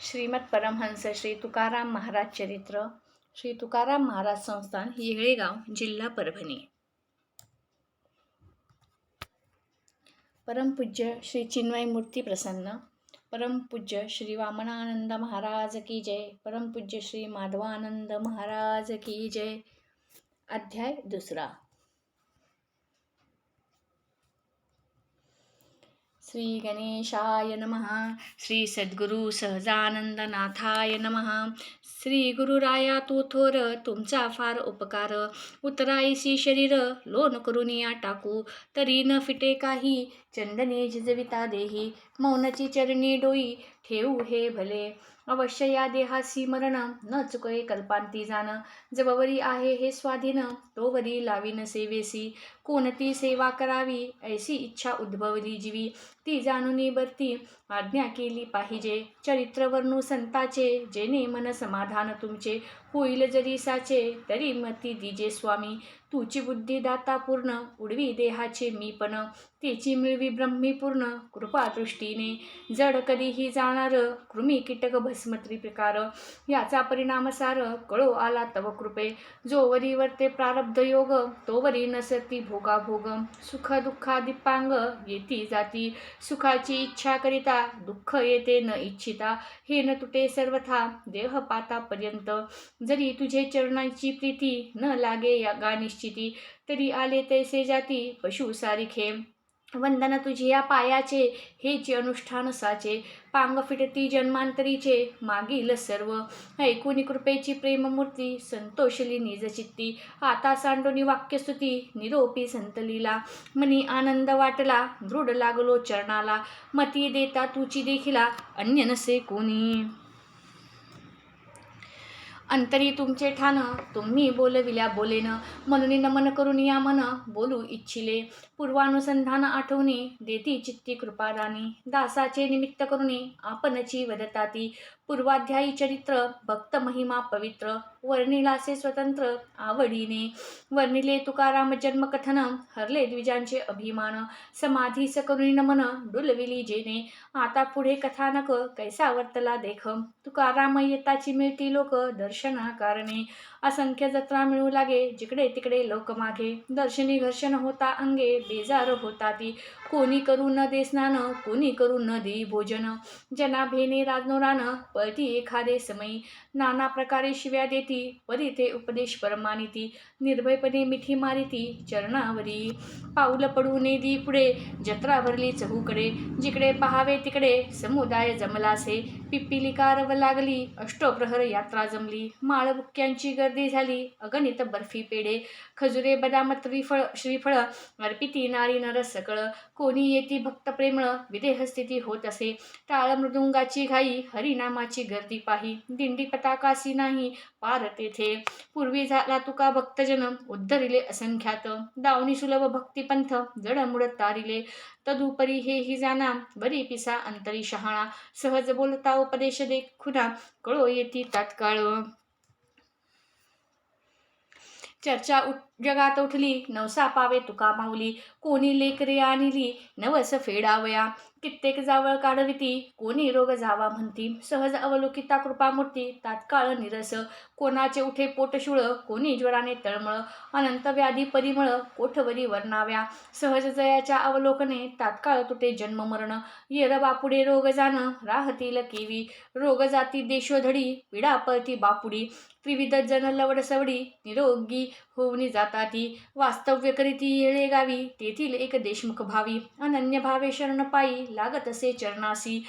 श्रीमद परमहंस श्री तुकाराम महाराज चरित्र श्री तुकाराम महाराज संस्थान येळेगाव जिल्हा परभणी. परमपूज्य श्री चिन्मय मूर्ती प्रसन्न. परमपूज्य श्री वामनानंद महाराज की जय. परमपूज्य श्री माधवानंद महाराज की जय. अध्याय दुसरा. श्री गणेशाय नमः। श्री सद्गुरु सहजानंदनाथाय नमः। श्री गुरुराया तू थोर तुमचा फार उपकार। उतराईसी शरीर लोन करून या टाकू। तरी न फिटे काही चंदने झिजविता देही। मौनाची चरणी डोई ठेवू हे भले. अवश्य या देहासी मरण न चुकये कल्पांती जाण. जबवरी आहे हे स्वाधीन तोवरी लावीन सेवेसी. कोणती सेवा करावी ऐसी इच्छा उद्भवली जीवी. ती जाणून बरती आज्ञा केली पाहिजे. चरित्र वर्णू संताचे जेने मन समाधान तुमचे. होईल जरी साचे तरी मती दिजे स्वामी. तुची बुद्धी दाता पूर्ण उडवी देहाचे मीपण तेची मिळवी ब्रह्मी पूर्ण कृपादृष्टीने जड कधीही जाणार कृमी कीटक भस्मत्री प्रकार. याचा परिणाम सार कळो आला तव कृपे. जोवरी वर्ते प्रारब्ध योग तोवरी नसती भोगाभोग. सुख दुःखादिपांग येती जाती. सुखाची इच्छा करिता दुःख येते न इच्छिता. हे न तुटे सर्वथा देह पातापर्यंत. जरी तुझे चरणांची प्रीती न लागे या गाणी निश्चिती तरी आले तैसे जाती. पशु सारिखे वंदना तुझी या पायाचे. हेचे अनुष्ठान साचे. पांग फिटती जन्मांतरीचे. मागील सर्व. ऐकून कृपेची प्रेममूर्ती संतोषली निजचित्ती आता सांडोनी वाक्यस्तुती. निरोपी संतलीला. मनी आनंद वाटला. दृढ लागलो चरणाला. मती देता तुची देखिला. अन्य नसे कोणी. अंतरी तुमचे ठाण तुम्ही बोलविल्या बोलेन. म्हणून नमन करून या मन बोलू इच्छिले. पूर्वानुसंधान आठवणी देती चित्ती कृपादानी दासाचे निमित्त करुणी आपणची वदताती. पूर्वाध्यायी चरित्र भक्त महिमा पवित्र वर्णिलासे स्वतंत्र आवडीने. वर्णिले तुकाराम जन्मकथन हरले द्विजांचे अभिमान समाधी सकरुणी नमन डुलविली जेने. आता पुढे कथानक कैसा वर्तला देख. तुकाराम येताची मिळती लोक दर्शना कारणे असंख्य जत्रा मिळू लागे जिकडे तिकडे लोक मागे. दर्शनी घर्षण होता अंगे बेजार होता ती. कोणी करू न दे स्नान कोणी करू न दे भोजन. जना भेने राजनोरान पळती एखादे समयी. नाना प्रकारे शिव्या देती परी ते उपदेश परमानिती निर्भयपणे मिठी मारिती चरणावरी. पाऊल पडू दी पुढे जत्रा भरली चहूकडे. जिकडे पहावे तिकडे समुदाय जमलासे. पिपिलिकार लागली अष्टप्रहर यात्रा जमली. माळबुक्क्यांची गर्दी झाली अगणित बर्फी पेढे. खजुरे बदाम त्रिफळ श्रीफळ अर्पिती नारी नर सकळ. कोणी येती भक्त प्रेमळ विदेहस्थिती होत असे. टाळ मृदुंगाची घाई हरिनामाची गर्दी पाही. दिंडी पताकासी नाही पार तेथे. पूर्वी झाला तुका भक्तजन उद्धरिले असंख्यात. दावणी सुलभ भक्तिपंथ जडमुड तारिले. तदुपरी हे ही जाना बरी पिसा अंतरी शहाणा. सहज बोलता उपदेश दे खुना कळो येती तात्काळ. चर्चा उठ जगात उठली नवसा पावे तुका माऊली. कोणी लेकरे आणली नवस फेडावया. कित्येक जावळ काढविती कोणी रोग जावा म्हणती. सहज अवलोकिता कृपामूर्ती तात्काळ निरस. कोणाचे उठे पोटशुळ कोणी ज्वराने तळमळ. अनंत व्याधी परिमळ कोठवरी वर्णाव्या. सहज जयाच्या अवलोकने तात्काळ तुटे जन्म मरण. येर बापुडे रोग जाण राहतील केवी. रोग जाती देशोधडी विडापळती बापुडी. त्रिविध जन लवड सवडी निरोगी होऊन जाताती. वास्तव्य करीती येळे गावी तेथील एक देशमुख भावी अनन्य भावे शरण पायी लागत असे चरणासी.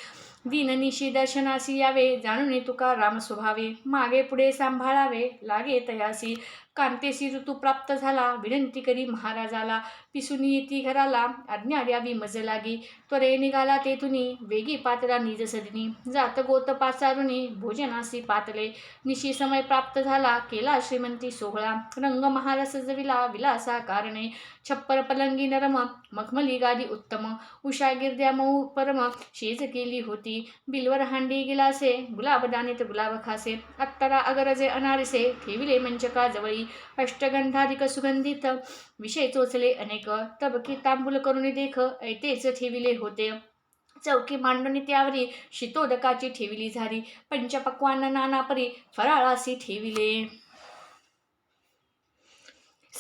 दीननिशी दर्शनासी यावे जाणून तुका राम स्वभावे मागे पुढे सांभाळावे लागे तयासी. कांतेशी ऋतू प्राप्त झाला. विनंती करी महाराजाला पिसुनी येती घराला. आज्ञा द्यावी मज लागी त्वरे निघाला तेथुनी. वेगी पातळा निज सदिनी जात गोत पाचारुनी भोजनासी पातले. निशी समय प्राप्त झाला. केला श्रीमंती सोहळा. रंग महार सजविला विलासा कारणे. छप्पर पलंगी नरम. मखमली गादी उत्तम. उषा गिरद्या मऊ परम. शेज केली होती. बिलवर हांडी गिलासे. गुलाब दानेत गुलाब खासे. अत्तरा अगरजे अनारसे. ठेविले मंचका जवळी. अष्टगंधाधिक सुगंधित. विषय चोचले अनेक. तबकी तांबूल करून देख ऐतेच ठेविले होते. चौकी मांडणी त्यावरी शीतोदकाची ठेविली झाली. पंचपक्वान नानापरी फराळासी ठेविले.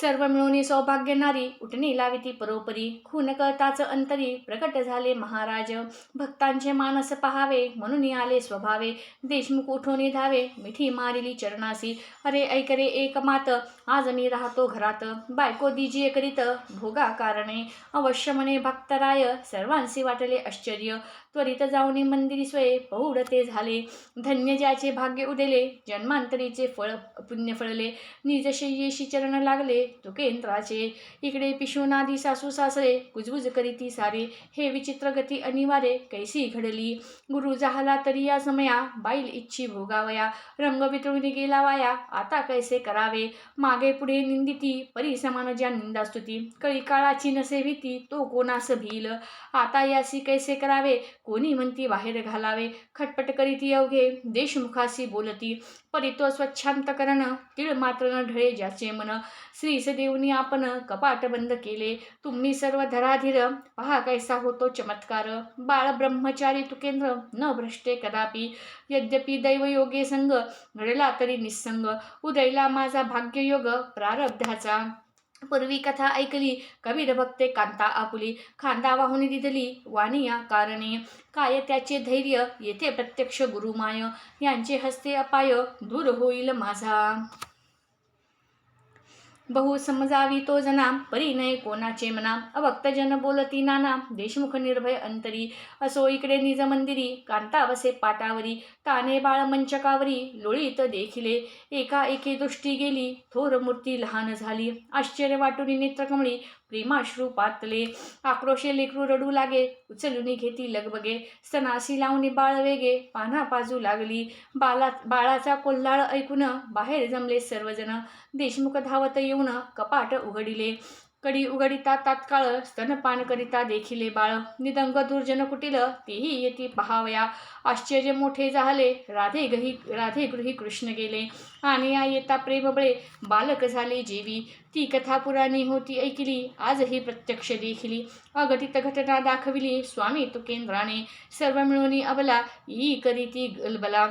सर्व मिळून सौभाग्य नारी उठणी लाविती परोपरी. खून कळताच अंतरी प्रकट झाले महाराज. भक्तांचे मानस पहावे म्हणून आले स्वभावे. देशमुख उठवणी धावे मिठी मारिली चरणासी. अरे ऐकरे एक मात आज मी राहतो घरात. बायको दिजिये करीत भोगा कारणे. अवश्य म्हणे भक्तराय सर्वांसी वाटले आश्चर्य. त्वरित जाऊनी मंदिरी स्वये पौढ ते झाले. धन्य ज्याचे भाग्य उदेले जन्मांतरीचे फळ पुण्य फळले. निजशय्येशी चरण लागले तुकेंद्राचे इकडे पिशुनादी सासू सासरे गुजबुज करीती सारे. हे विचित्र गती अनिवार्य कैसी घडली? गुरु जाहला तरी या समया बाईल इच्छी भोगावया. रंग वितळून गेला वाया आता कैसे करावे? मागे पुढे निंदिती परी समान ज्या निंदास्तुती कळी काळाची नसे भीती तो कोणास भील? आता यासी कैसे करावे? कोणी म्हणती बाहेर घालावे? खटपट करीती अवघे देशमुखासी बोलती. परी तो स्वच्छांतकरण तीळ मात्र न ढळे ज्याचे मन. श्री सदेवनी आपण कपाट बंद केले. तुम्ही सर्व धराधीर पहा कैसा होतो चमत्कार. बाळ ब्रह्मचारी तुकेंद्र न भ्रष्टे कदापि. यद्यपि दैवयोगे संग घडला तरी निसंग उदयला माझा भाग्ययोग प्रारब्धाचा. पूर्वी कथा ऐकली कबीर भक्ते कांता आपुली. खांदा वाहून दिदली वाणिया कारणे. काय त्याचे धैर्य येथे प्रत्यक्ष गुरुमाय. यांचे हस्ते अपाय दूर होईल माझा. बहु समजावी तो जना परी नये कोणाचे मना? अभक्त जन बोलती नाना देशमुख निर्भय अंतरी असो इकडे निज मंदिरी कांताबसे पाटावरी ताने बाळ मंचकावरी लोळीत देखिले एका एके दृष्टी गेली थोर मूर्ती लहान झाली आश्चर्य वाटून नेत्रकमळी प्रेमाश्रू पातले आक्रोशे लेकरू रडू लागे उचलून घेती लगबगे स्तनासी लावणी बाळ वेगे पाना पाजू लागली. बाला बाळाचा कोल्हाळ ऐकून बाहेर जमले सर्वजण. देशमुख धावत येऊन कपाट उघडिले. कडी उघडिता तात्काळ स्तनपान करिता देखिले बाळ. निदंग दुर्जन कुटील तेही येती पहावया. आश्चर्य मोठे झाले. राधे गही राधे गृही कृष्ण गेले. आणि या येता प्रेमबळे बालक झाले जेवी. ती कथा पुराणी होती ऐकली. आजही प्रत्यक्ष देखिली. अघटित घटना दाखविली. स्वामी तुकेंद्राने. सर्व मिळून अबला. ई करीती गलबला.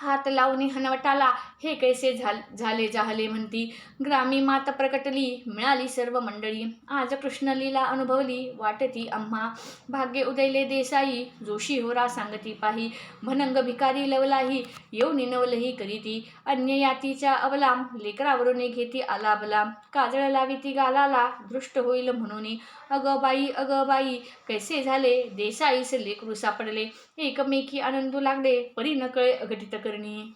हात लावणी हनवटाला हे कैसे झाल झाले जाहले म्हणती. ग्रामी मात प्रकटली मिळाली सर्व मंडळी. आज कृष्णलीला अनुभवली वाटती आम्हा. भाग्य उदयले देसाई जोशी होरा सांगती पाही. भनंग भिकारी लवलाही येऊ निनवलही करीती. अन्य यातीच्या अवलाम लेकरावरून घेती आलाबला काजळ लाविती गालाला दृष्ट होईल म्हणून. अगं बाई अगं बाई कैसे झाले? देसाईस लेकरू सापडले. एकमेकी आनंदू लागले. परी नकळे अघटित करणी.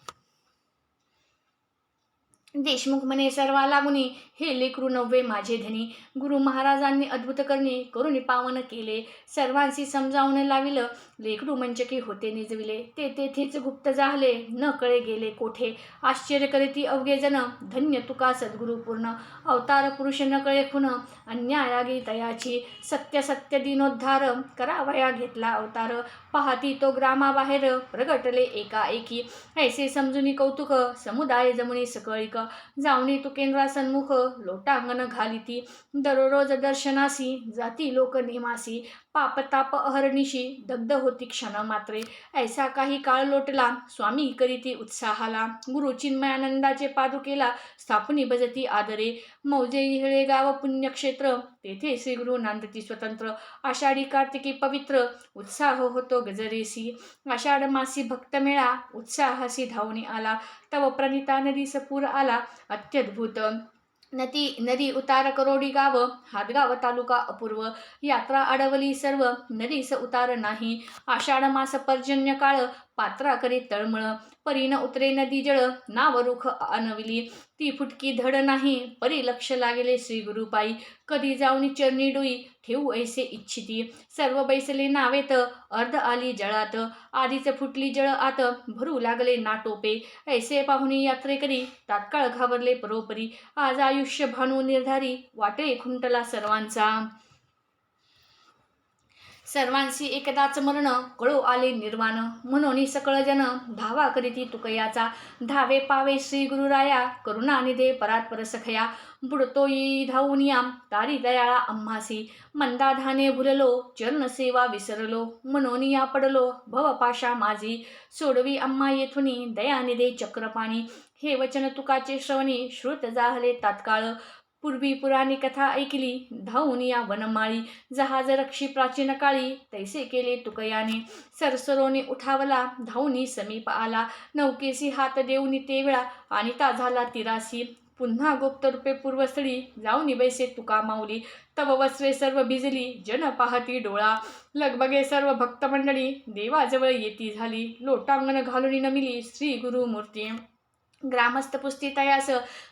देशमुख म्हणे सर्वा लागुनी हे लेकरू नव्हे माझे धनी. गुरु महाराजांनी अद्भुत करणे करून पावन केले. सर्वांशी समजावून लाविलं. लेकरू मंचकी होते निजविले. ते तेथेच गुप्त जाहले न कळे गेले कोठे. आश्चर्य करीती अवघेजन धन्य तुका सद्गुरु पूर्ण. अवतार पुरुष न कळे खुन. अन्यायागी तयाची सत्य सत्य दिनोद्धार. करावया घेतला अवतार. पाहती तो ग्रामाबाहेर. प्रगटले एकाएकी. ऐसे समजुनी कौतुक. समुदाय जमुनी सकळिक. जावणी तू केंद्रासन्मुख. लोटांगण घालिती. दररोज दर्शनासी. जाती लोक नेमासी. पापताप अहर्निशी दग्ध होती क्षण मात्रे ऐसा काही काळ लोटला. स्वामी करीती उत्साहाला. गुरु चिन्मयानंदाचे पादुकेला स्थापनी भजती आदरे. मौजे हिळे गाव पुण्यक्षेत्र. तेथे श्री गुरु नांदती स्वतंत्र. आषाढी कार्तिकी पवित्र. उत्साह होतो गजरेसी. आषाढ मासी भक्त मेळा उत्साहासी धावणी आला. तव प्रणिता नदी सपूर आला. अत्यद्भुत. नदी नदी उतार करोडी गाव हादगाव तालुका अपूर्व. यात्रा अडवली सर्व नदीस उतार नाही. आषाढ मास पर्जन्य काळ पात्रा करी तळमळ परीन उतरे नदी जळ नाव रुख अनविली. ती फुटकी धड नाही परी लक्ष लागले श्री गुरुपाई कधी जाऊन चरणी डोई ठेवू ऐसे इच्छिती. सर्व बैसले नावेत अर्ध आली जळात. आधीच फुटली जळ आत भरू लागले नाटोपे ऐसे पाहुणी यात्रेकरी तात्काळ घाबरले परोपरी. आज आयुष्य भानू निर्धारी वाटे खुंटला सर्वांचा. सर्वांशी एकदाच मरण कळू आले निर्वाण. म्हणून सकळ जन धावा करीती तुकयाचा. धावे पावे श्री गुरुराया करुणा निधे परात्पर सखया बुडतो धावून याम तारी दयाळा अम्मासी. मंदाधाने भुललो चरण सेवा विसरलो. म्हणून या पडलो भवपाशा माझी सोडवी अम्मा येथुनी दयानिधे चक्रपाणी. हे वचन तुकाचे श्रवणी श्रुत जाहले तात्काळ. पूर्वी पुराणी कथा ऐकली धावून या वनमाळी जहाज रक्षी प्राचीन काळी तैसे केले तुकयाने. सरसरोने उठावला धावूनी समीप आला. नौकेसी हात देऊनी ते वेळा आणि ता झाला तिरासी. पुन्हा गुप्त रूपे पूर्वस्थळी जाऊनी बैसे तुका माऊली तव वस्त्रे सर्व भिजली जन पाहती डोळा. लगबगे सर्व भक्तमंडळी देवाजवळ येती झाली. लोटांगण घालून नमिली श्री गुरु मूर्ती ग्रामस्थ पुस्ती तयास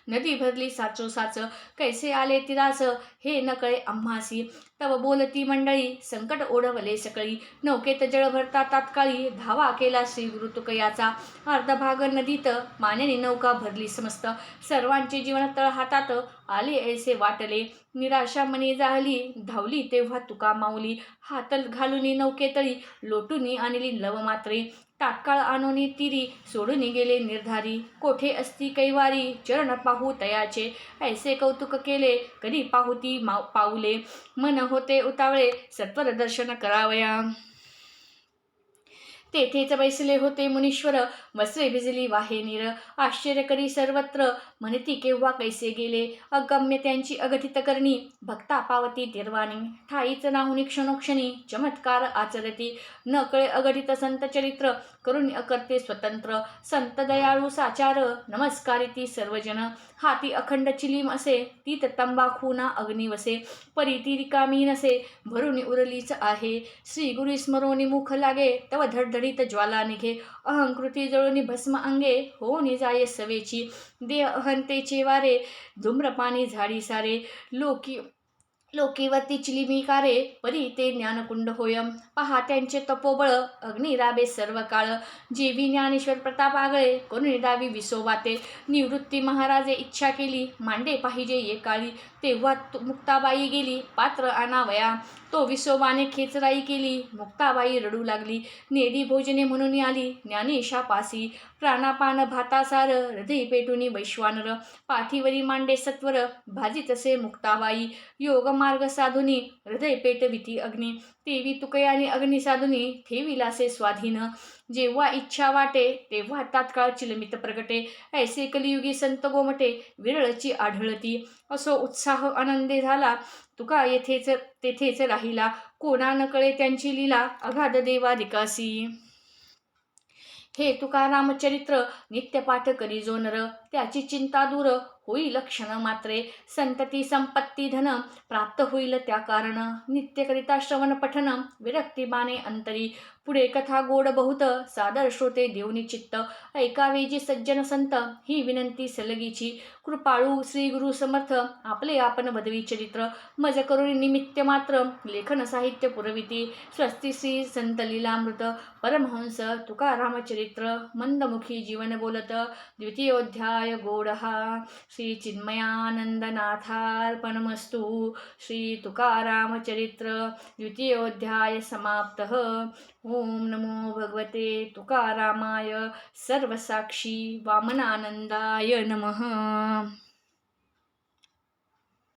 नदी भरली साचो साच कैसे आले तिरास? हे नकळे आम्हासी. तव बोलती मंडळी संकट ओढवले सकळी. नौकेत जळ भरता तात्काळी. धावा केला श्री गुरु अर्धभाग नदीत मानेने नौका भरली समस्त. सर्वांचे जीवन तळ हातात आले ऐसे वाटले. निराशा मनी जाहली. धावली तेव्हा तुका माऊली. हातल घालून नौकेतळी. लोटूनी आणली लव मात्रे. तात्काळ आणोनी तिरी सोडून गेले निर्धारी. कोठे असती कैवारी? चरण पाहू तयाचे. ऐसे कौतुक केले कधी पाहुती मा पाऊले. मन होते उतावळे सत्वर दर्शन करावया. तेथेच बैसले होते मुनीश्वर. वस्त्रे भिजली वाहे नीर. आश्चर्य करी सर्वत्र. म्हणती केव्हा कैसे गेले? अगम्य त्यांची अगठित करणी. भक्ता पावती तिरवाणी ठाईच नाहुनी क्षणोक्षणी. चमत्कार आचरती. न कळे अगठित संत चरित्र. करून अकर्ते स्वतंत्र. संत दयाळू साचार. नमस्कारिती सर्वजन. हाती अखंड चिलीम असे. ती तंबाखूना अग्नी वसे. परी ती रिकामी नसे भरून उरलीच आहे. श्री गुरु स्मरोनी मुख लागे. तव धडधड धडधडीत ज्वाला निघे अहंकृती जळूनी भस्म अंगे. होऊनी जाये सवेची. देह अहंतेचे वारे धूम्रपाणी झाडी सारे. लोकी लोकीवरती चिलिमी कारे. परी ते ज्ञानकुंड होय पहा त्यांचे तपोबळ. अग्निराबे सर्व काळ. जेवी ज्ञानेश्वर प्रताप आगळे. कोणी दावी विसोबाते निवृत्ती महाराजे इच्छा केली. मांडे पाहिजे ये काळी. तेव्हा तु- मुक्ताबाई गेली. पात्र आणावया तो विसोबाने खेचराई केली. मुक्ताबाई रडू लागली. नेडी भोजने म्हणून आली. ज्ञानेशा पासी. प्राणापान भातासार. हृदय पेटूनी वैश्वानर. पाठीवरी मांडे सत्वर. भाजी तसे मुक्ताबाई. योग मार्ग साधुनी. हृदय पेटविती अग्नी. तेवी तुकया आणि अग्निसाधुनी ठेविलासे स्वाधीन. जेव्हा इच्छा वाटे तेव्हा तात्काळ चिलमित प्रगटे. ऐसे कलियुगी संत गोमटे विरळची आढळती. असो उत्साह आनंदे झाला तुका येथेच तेथेच राहिला. कोणा नकळे त्यांची लीला? अगाध देवा दिकासी हे तुका रामचरित्र नित्यपाठ करी जो नर त्याची चिंता दूर. होईल क्षण मात्रे. संतती संपत्ती धन प्राप्त होईल त्या कारण. नित्यकरिता श्रवण पठन विरक्ती अंतरी. पुढे कथा गोड बहुत सादर श्रोते देवनी चित्त. ऐकावे जी सज्जन संत ही विनंती सलगीची. कृपाळू श्री गुरु समर्थ आपले आपण बदवी चरित्र. मज करुणी निमित्त मात्र लेखन साहित्य पुरविती. स्वस्ती श्री संत लीलामृत परमहंस तुकारामचरित्र मंदमुखी जीवन बोलत द्वितीयोध्याय गोडहा श्री चिन्मयानंदनाथार्पणमस्तु श्री तुकारामचरित्र द्वितीयोध्याय समाप्तः. ॐ नमो भगवते तुकारामाय सर्वसाक्षी वामनानन्दाय नमः।